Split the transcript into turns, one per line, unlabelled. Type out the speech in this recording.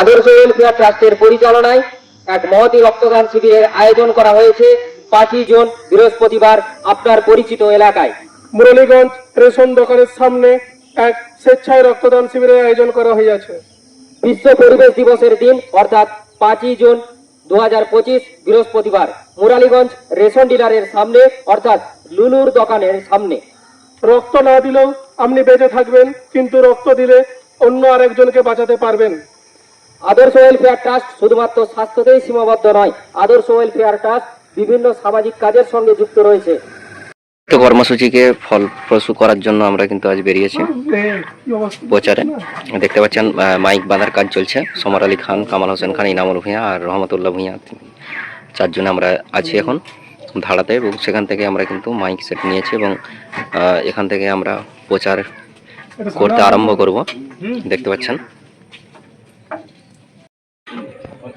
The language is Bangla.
আদর্শ ওয়েলফেয়ার ট্রাস্টের পরিচালনায় এক মহতি রক্তদান শিবিরের আয়োজন করা হয়েছে পাঁচই জুন বৃহস্পতিবার আপনার পরিচিত এলাকায়।
মুরলীগঞ্জ রেশন দোকানের সামনে এক স্বেচ্ছায় রক্তদান শিবিরের আয়োজন করা হইয়াছে।
বিশ্ব পরিবেশ দিবসের দিন অর্থাৎ পাঁচই জুন দুহাজার পঁচিশ বৃহস্পতিবার মুরালীগঞ্জ রেশন ডিলারের সামনে অর্থাৎ লুলুর দোকানের সামনে।
রক্ত না দিলেও আপনি বেঁচে থাকবেন কিন্তু রক্ত দিলে অন্য আরেকজনকে বাঁচাতে পারবেন।
আদর্শ ওয়েলফেয়ার ট্রাস্ট শুধুমাত্র স্বাস্থ্যতেই সীমাবদ্ধ নয়, আদর্শ ওয়েলফেয়ার ট্রাস্ট বিভিন্ন সামাজিক কাজের সঙ্গে যুক্ত রয়েছে।
কর্মসূচিকে ফলপ্রসূ করার জন্য আমরা কিন্তু আজ বেরিয়েছি প্রচারে। দেখতে পাচ্ছেন মাইক বাঁধার কাজ চলছে। সমর আলী খান, কামাল হোসেন খান, ইনামুল ভূঁইয়া আর রহমতুল্লাহ ভূঁইয়া চারজনে আমরা আছি এখন ধারাতে এবং সেখান থেকে আমরা কিন্তু মাইক সেট নিয়েছি এবং এখান থেকে আমরা প্রচার করতে আরম্ভ করব। দেখতে পাচ্ছেন